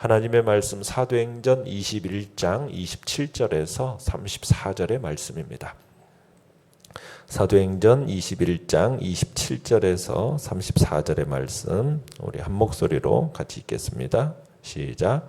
하나님의 말씀 사도행전 21장 27절에서 34절의 말씀입니다. 사도행전 21장 27절에서 34절의 말씀 우리 한 목소리로 같이 읽겠습니다. 시작.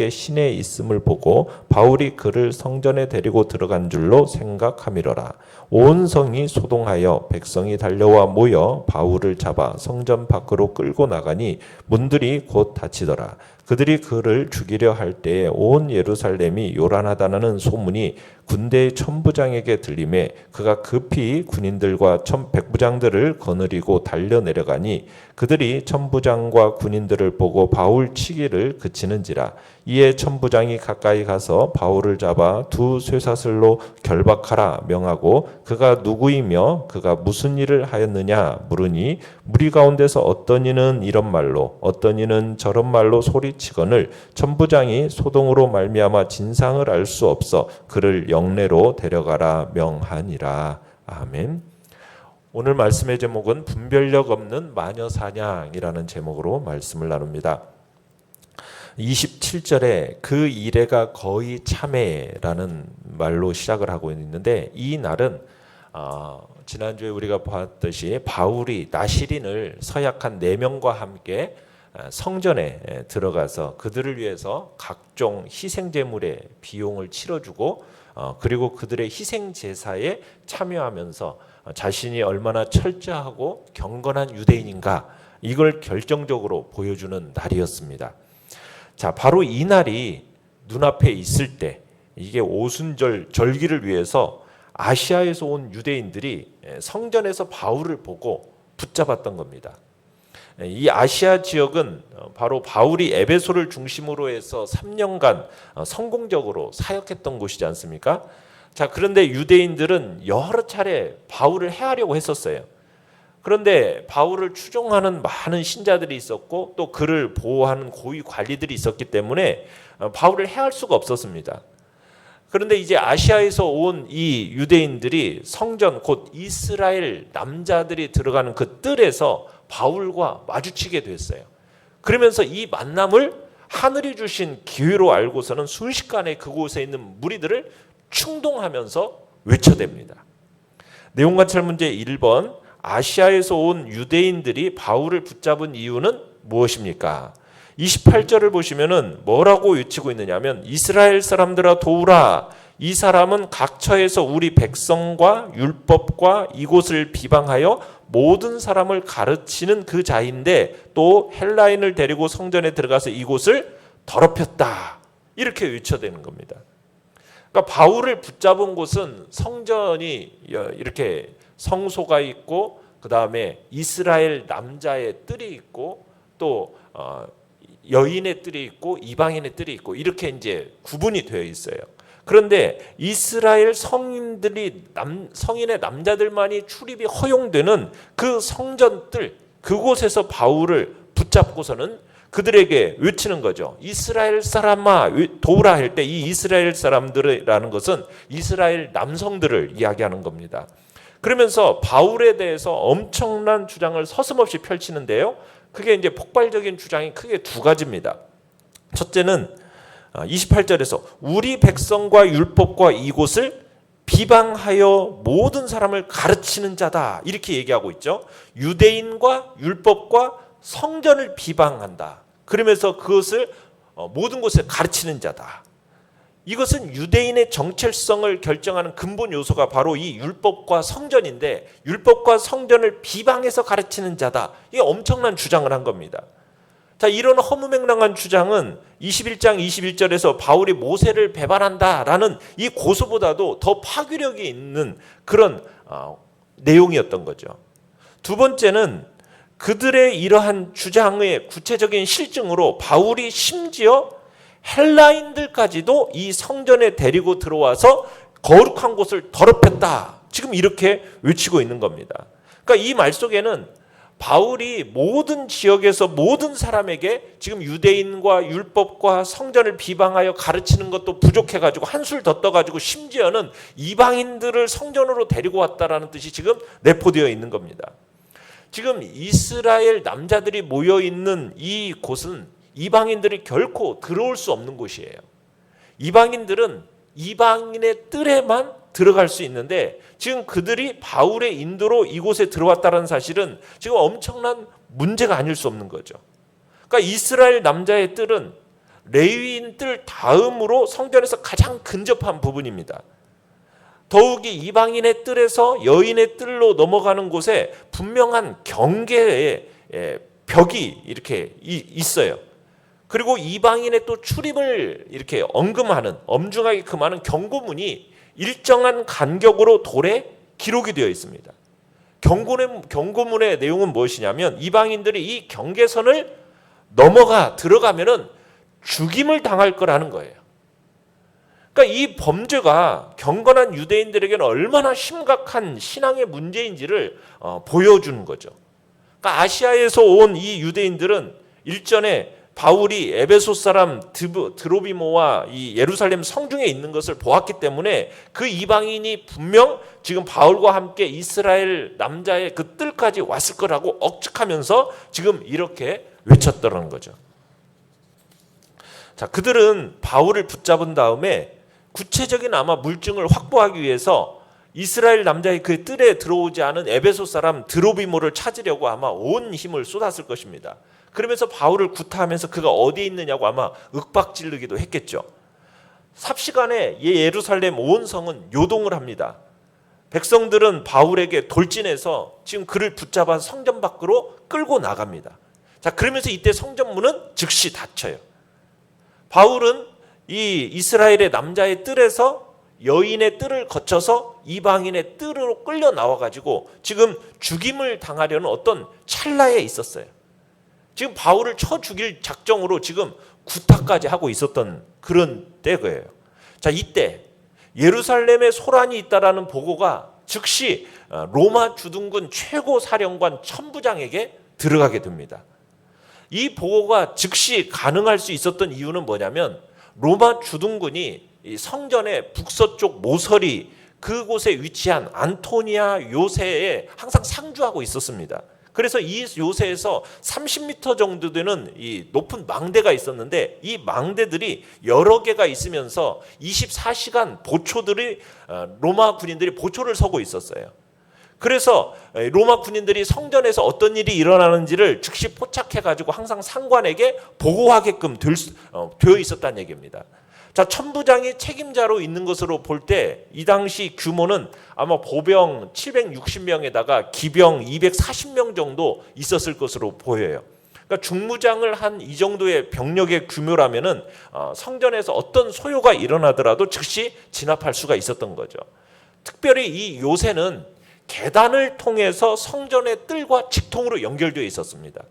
시내에 있음을 보고 바울이 그를 성전에 데리고 들어간 줄로 생각함이로라 온 성이 소동하여 백성이 달려와 모여 바울을 잡아 성전 밖으로 끌고 나가니 문들이 곧 닫히더라. 그들이 그를 죽이려 할 때에 온 예루살렘이 요란하다는 소문이 군대의 천부장에게 들림에 그가 급히 군인들과 천 백부장들을 거느리고 달려 내려가니 그들이 천부장과 군인들을 보고 바울 치기를 그치는지라. 이에 천부장이 가까이 가서 바울을 잡아 두 쇠사슬로 결박하라 명하고 그가 누구이며 그가 무슨 일을 하였느냐 물으니 무리 가운데서 어떤 이는 이런 말로 어떤 이는 저런 말로 소리치거늘 천부장이 소동으로 말미암아 진상을 알 수 없어 그를 영내로 데려가라 명하니라 아멘. 오늘 말씀의 제목은 분별력 없는 마녀 사냥이라는 제목으로 말씀을 나눕니다. 27절에 그 이래가 거의 참회라는 말로 시작을 하고 있는데 이 날은 어, 지난주에 우리가 봤듯이 바울이 나시린을 서약한 네 명과 함께 어, 성전에 들어가서 그들을 위해서 각종 희생 제물의 비용을 치러주고 어, 그리고 그들의 희생 제사에 참여하면서 자신이 얼마나 철저하고 경건한 유대인인가 이걸 결정적으로 보여주는 날이었습니다. 자, 바로 이 날이 눈앞에 있을 때 이게 오순절 절기를 위해서 아시아에서 온 유대인들이 성전에서 바울을 보고 붙잡았던 겁니다. 이 아시아 지역은 바로 바울이 에베소를 중심으로 해서 3년간 성공적으로 사역했던 곳이지 않습니까? 자, 그런데 유대인들은 여러 차례 바울을 해하려고 했었어요. 그런데 바울을 추종하는 많은 신자들이 있었고 또 그를 보호하는 고위 관리들이 있었기 때문에 바울을 해할 수가 없었습니다. 그런데 이제 아시아에서 온 이 유대인들이 성전 곧 이스라엘 남자들이 들어가는 그 뜰에서 바울과 마주치게 됐어요. 그러면서 이 만남을 하늘이 주신 기회로 알고서는 순식간에 그곳에 있는 무리들을 충동하면서 외쳐댑니다. 내용 관찰 문제 1번 아시아에서 온 유대인들이 바울을 붙잡은 이유는 무엇입니까? 28절을 보시면은 뭐라고 외치고 있느냐면 이스라엘 사람들아 도우라 이 사람은 각처에서 우리 백성과 율법과 이곳을 비방하여 모든 사람을 가르치는 그 자인데 또 헬라인을 데리고 성전에 들어가서 이곳을 더럽혔다 이렇게 외쳐대는 겁니다. 그러니까 바울을 붙잡은 곳은 성전이 이렇게 성소가 있고 그 다음에 이스라엘 남자의 뜰이 있고 또 어, 여인의 뜰이 있고 이방인의 뜰이 있고 이렇게 이제 구분이 되어 있어요. 그런데 이스라엘 성인들이 남, 성인의 남자들만이 출입이 허용되는 그 성전 뜰 그곳에서 바울을 붙잡고서는 그들에게 외치는 거죠. 이스라엘 사람아 도우라 할 때 이 이스라엘 사람들이라는 것은 이스라엘 남성들을 이야기하는 겁니다. 그러면서 바울에 대해서 엄청난 주장을 서슴없이 펼치는데요. 그게 이제 폭발적인 주장이 크게 두 가지입니다. 첫째는 28절에서 아, 우리 백성과 율법과 이곳을 비방하여 모든 사람을 가르치는 자다. 이렇게 얘기하고 있죠. 유대인과 율법과 성전을 비방한다. 그러면서 그것을 어, 모든 곳에 가르치는 자다. 이것은 유대인의 정체성을 결정하는 근본 요소가 바로 이 율법과 성전인데 율법과 성전을 비방해서 가르치는 자다. 이게 엄청난 주장을 한 겁니다. 자, 이런 허무맹랑한 주장은 21장 21절에서 바울이 모세를 배반한다라는 이 고소보다도 더 파괴력이 있는 그런 어, 내용이었던 거죠. 두 번째는 그들의 이러한 주장의 구체적인 실증으로 바울이 심지어 헬라인들까지도 이 성전에 데리고 들어와서 거룩한 곳을 더럽혔다. 지금 이렇게 외치고 있는 겁니다. 그러니까 이 말 속에는 바울이 모든 지역에서 모든 사람에게 지금 유대인과 율법과 성전을 비방하여 가르치는 것도 부족해가지고 한술 더 떠가지고 심지어는 이방인들을 성전으로 데리고 왔다라는 뜻이 지금 내포되어 있는 겁니다. 지금 이스라엘 남자들이 모여 있는 이 곳은 이방인들이 결코 들어올 수 없는 곳이에요. 이방인들은 이방인의 뜰에만 들어갈 수 있는데 지금 그들이 바울의 인도로 이곳에 들어왔다는 사실은 지금 엄청난 문제가 아닐 수 없는 거죠. 그러니까 이스라엘 남자의 뜰은 레위인 뜰 다음으로 성전에서 가장 근접한 부분입니다. 더욱이 이방인의 뜰에서 여인의 뜰로 넘어가는 곳에 분명한 경계의 예, 벽이 이렇게 이- 있어요. 그리고 이방인의 또 출입을 이렇게 언금하는 엄중하게 금하는 경고문이 일정한 간격으로 돌에 기록이 되어 있습니다. 경고문의, 경고문의 내용은 무엇이냐면 이방인들이 이 경계선을 넘어가 들어가면은 죽임을 당할 거라는 거예요. 그러니까 이 범죄가 경건한 유대인들에게는 얼마나 심각한 신앙의 문제인지를 어, 보여주는 거죠. 그러니까 아시아에서 온 이 유대인들은 일전에 바울이 에베소 사람 드로비모와 이 예루살렘 성중에 있는 것을 보았기 때문에 그 이방인이 분명 지금 바울과 함께 이스라엘 남자의 그 뜰까지 왔을 거라고 억측하면서 지금 이렇게 외쳤더라는 거죠. 자, 그들은 바울을 붙잡은 다음에 구체적인 아마 물증을 확보하기 위해서 이스라엘 남자의 그 뜰에 들어오지 않은 에베소 사람 드로비모를 찾으려고 아마 온 힘을 쏟았을 것입니다. 그러면서 바울을 구타하면서 그가 어디에 있느냐고 아마 윽박질르기도 했겠죠. 삽시간에 이 예루살렘 온 성은 요동을 합니다. 백성들은 바울에게 돌진해서 지금 그를 붙잡아 성전 밖으로 끌고 나갑니다. 자, 그러면서 이때 성전 문은 즉시 닫혀요. 바울은 이 이스라엘의 남자의 뜰에서 여인의 뜰을 거쳐서 이방인의 뜰으로 끌려 나와 가지고 지금 죽임을 당하려는 어떤 찰나에 있었어요. 지금 바울을 쳐 죽일 작정으로 지금 구타까지 하고 있었던 그런 때거예요. 자, 이때 예루살렘에 소란이 있다라는 보고가 즉시 어, 로마 주둔군 최고 사령관 천부장에게 들어가게 됩니다. 이 보고가 즉시 가능할 수 있었던 이유는 뭐냐면 로마 주둔군이 이 성전의 북서쪽 모서리 그곳에 위치한 안토니아 요새에 항상 상주하고 있었습니다. 그래서 이 요새에서 30m 정도 되는 이 높은 망대가 있었는데 이 망대들이 여러 개가 있으면서 24시간 보초들이 어, 로마 군인들이 보초를 서고 있었어요. 그래서 로마 군인들이 성전에서 어떤 일이 일어나는지를 즉시 포착해 가지고 항상 상관에게 보고하게끔 어, 되어 있었다는 얘기입니다. 자, 천부장이 책임자로 있는 것으로 볼 때 이 당시 규모는 아마 보병 760명에다가 기병 240명 정도 있었을 것으로 보여요. 그러니까 중무장을 한 이 정도의 병력의 규모라면은 어, 성전에서 어떤 소요가 일어나더라도 즉시 진압할 수가 있었던 거죠. 특별히 이 요새는 계단을 통해서 성전의 뜰과 직통으로 연결되어 있었습니다.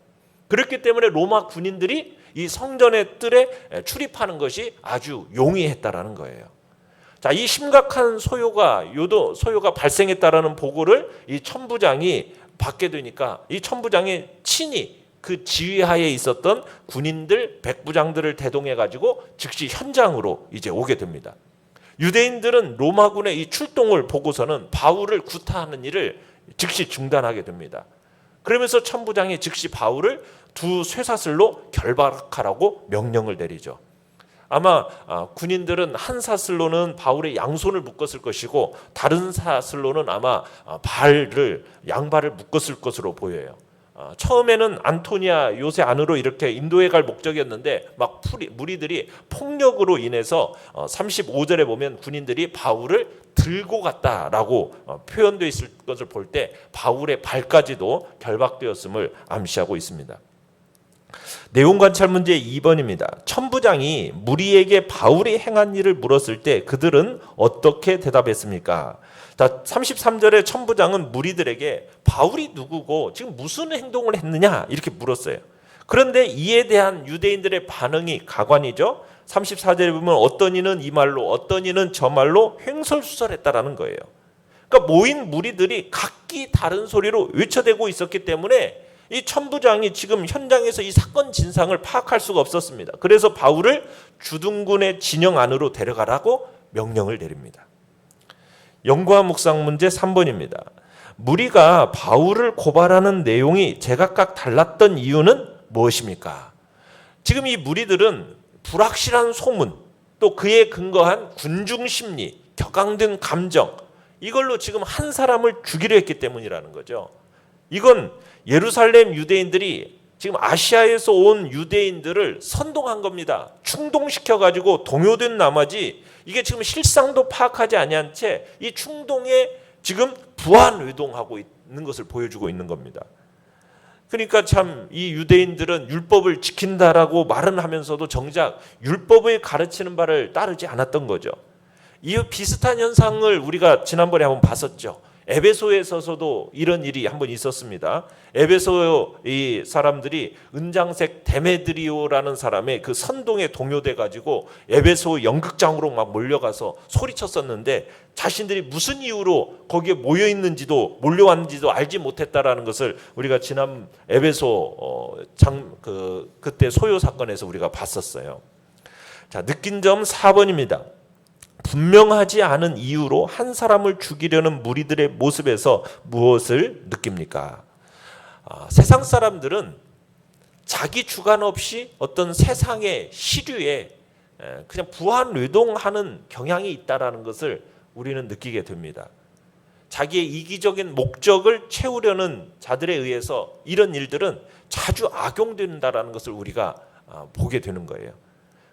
그렇기 때문에 로마 군인들이 이 성전의 뜰에 출입하는 것이 아주 용이했다라는 거예요. 자, 이 심각한 소요가 요도 소요가 발생했다라는 보고를 이 천부장이 받게 되니까 이 천부장이 친히 그 지휘하에 있었던 군인들 백부장들을 대동해 가지고 즉시 현장으로 이제 오게 됩니다. 유대인들은 로마군의 이 출동을 보고서는 바울을 구타하는 일을 즉시 중단하게 됩니다. 그러면서 천부장이 즉시 바울을 두 쇠사슬로 결박하라고 명령을 내리죠. 아마 아, 군인들은 한 사슬로는 바울의 양손을 묶었을 것이고 다른 사슬로는 아마 아, 발을 양발을 묶었을 것으로 보여요. 아, 처음에는 안토니아 요새 안으로 이렇게 인도해 갈 목적이었는데 막 풀이, 무리들이 폭력으로 인해서 어, 35절에 보면 군인들이 바울을 들고 갔다라고 어, 표현되어 있을 것을 볼 때 바울의 발까지도 결박되었음을 암시하고 있습니다. 내용 관찰 문제 2번입니다. 천부장이 무리에게 바울이 행한 일을 물었을 때 그들은 어떻게 대답했습니까? 자, 33절에 천부장은 무리들에게 바울이 누구고 지금 무슨 행동을 했느냐 이렇게 물었어요. 그런데 이에 대한 유대인들의 반응이 가관이죠. 34절에 보면 어떤 이는 이 말로 어떤 이는 저 말로 횡설수설했다라는 거예요. 그러니까 모인 무리들이 각기 다른 소리로 외쳐대고 있었기 때문에 이 천부장이 지금 현장에서 이 사건 진상을 파악할 수가 없었습니다. 그래서 바울을 주둔군의 진영 안으로 데려가라고 명령을 내립니다. 연구와 묵상 문제 3번입니다. 무리가 바울을 고발하는 내용이 제각각 달랐던 이유는 무엇입니까? 지금 이 무리들은 불확실한 소문, 또 그에 근거한 군중 심리, 격앙된 감정, 이걸로 지금 한 사람을 죽이려 했기 때문이라는 거죠. 이건 예루살렘 유대인들이 지금 아시아에서 온 유대인들을 선동한 겁니다. 충동시켜 가지고 동요된 나머지 이게 지금 실상도 파악하지 아니한 채 이 충동에 지금 부한 외동하고 있는 것을 보여주고 있는 겁니다. 그러니까 참 이 유대인들은 율법을 지킨다라고 말은 하면서도 정작 율법의 가르치는 바를 따르지 않았던 거죠. 이 비슷한 현상을 우리가 지난번에 한번 봤었죠. 에베소에서도 이런 일이 한번 있었습니다. 에베소 이 사람들이 은장색 데메드리오라는 사람의 그 선동에 동요돼 가지고 에베소 연극장으로 막 몰려가서 소리쳤었는데 자신들이 무슨 이유로 거기에 모여 있는지도 몰려왔는지도 알지 못했다라는 것을 우리가 지난 에베소 어, 장그 그때 소요 사건에서 우리가 봤었어요. 자, 느낀 점 4번입니다. 분명하지 않은 이유로 한 사람을 죽이려는 무리들의 모습에서 무엇을 느낍니까? 아, 세상 사람들은 자기 주관 없이 어떤 세상의 시류에 에, 그냥 부한 외동하는 경향이 있다라는 것을 우리는 느끼게 됩니다. 자기의 이기적인 목적을 채우려는 자들에 의해서 이런 일들은 자주 악용된다라는 것을 우리가 아, 보게 되는 거예요.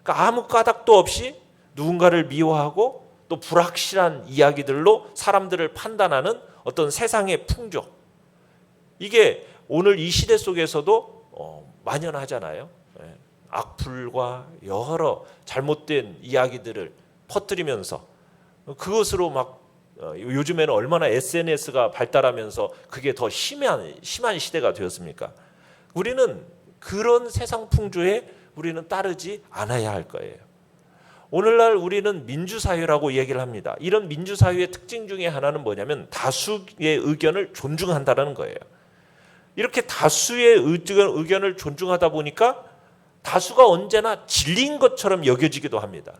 그러니까 아무 까닭도 없이 누군가를 미워하고 또 불확실한 이야기들로 사람들을 판단하는 어떤 세상의 풍조. 이게 오늘 이 시대 속에서도 어, 만연하잖아요. 예. 악플과 여러 잘못된 이야기들을 퍼뜨리면서 그것으로 막 어, 요즘에는 얼마나 SNS가 발달하면서 그게 더 심한 심한 시대가 되었습니까? 우리는 그런 세상 풍조에 우리는 따르지 않아야 할 거예요. 오늘날 우리는 민주사회라고 얘기를 합니다. 이런 민주사회의 특징 중에 하나는 뭐냐면 다수의 의견을 존중한다는 거예요. 이렇게 다수의 의견을 존중하다 보니까 다수가 언제나 진리인 것처럼 여겨지기도 합니다.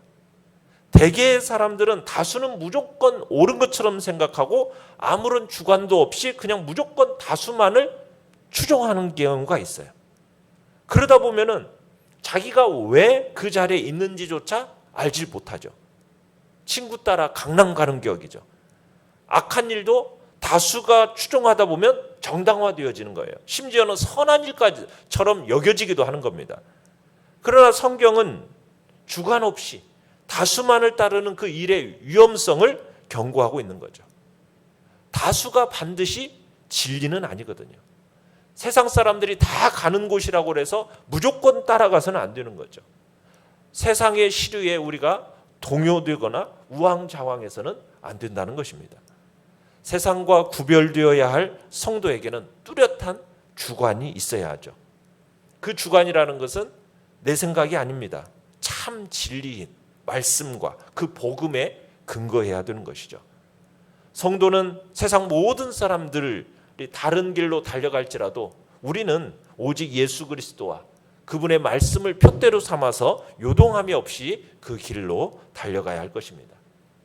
대개의 사람들은 다수는 무조건 옳은 것처럼 생각하고 아무런 주관도 없이 그냥 무조건 다수만을 추종하는 경우가 있어요. 그러다 보면은 자기가 왜 그 자리에 있는지조차 알지 못하죠. 친구 따라 강남 가는 격이죠. 악한 일도 다수가 추종하다 보면 정당화되어지는 거예요. 심지어는 선한 일까지처럼 여겨지기도 하는 겁니다. 그러나 성경은 주관 없이 다수만을 따르는 그 일의 위험성을 경고하고 있는 거죠. 다수가 반드시 진리는 아니거든요. 세상 사람들이 다 가는 곳이라고 해서 무조건 따라가서는 안 되는 거죠. 세상의 시류에 우리가 동요되거나 우왕좌왕해서는 안 된다는 것입니다. 세상과 구별되어야 할 성도에게는 뚜렷한 주관이 있어야 하죠. 그 주관이라는 것은 내 생각이 아닙니다. 참 진리인 말씀과 그 복음에 근거해야 되는 것이죠. 성도는 세상 모든 사람들이 다른 길로 달려갈지라도 우리는 오직 예수 그리스도와 그분의 말씀을 표대로 삼아서 요동함이 없이 그 길로 달려가야 할 것입니다.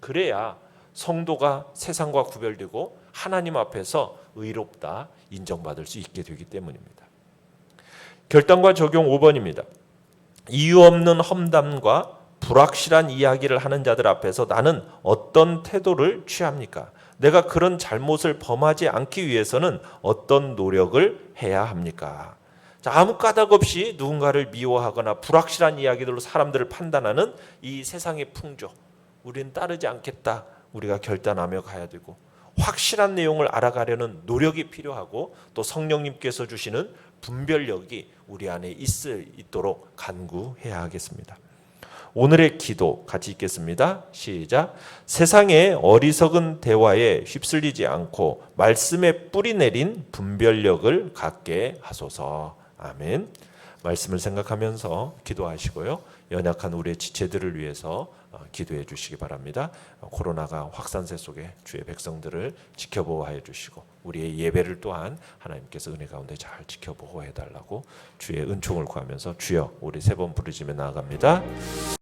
그래야 성도가 세상과 구별되고 하나님 앞에서 의롭다 인정받을 수 있게 되기 때문입니다. 결단과 적용 5번입니다. 이유 없는 험담과 불확실한 이야기를 하는 자들 앞에서 나는 어떤 태도를 취합니까? 내가 그런 잘못을 범하지 않기 위해서는 어떤 노력을 해야 합니까? 자, 아무 까닭 없이 누군가를 미워하거나 불확실한 이야기들로 사람들을 판단하는 이 세상의 풍조. 우리는 따르지 않겠다. 우리가 결단하며 가야 되고 확실한 내용을 알아가려는 노력이 필요하고 또 성령님께서 주시는 분별력이 우리 안에 있을 있도록 간구해야 하겠습니다. 오늘의 기도 같이 읽겠습니다. 시작. 세상의 어리석은 대화에 휩쓸리지 않고 말씀에 뿌리 내린 분별력을 갖게 하소서. 아멘. 말씀을 생각하면서 기도하시고요. 연약한 우리의 지체들을 위해서 어, 기도해 주시기 바랍니다. 어, 코로나가 확산세 속에 주의 백성들을 지켜보호하여 주시고 우리의 예배를 또한 하나님께서 은혜 가운데 잘 지켜보호해 달라고 주의 은총을 구하면서 주여 우리 세 번 부르짖며 나아갑니다.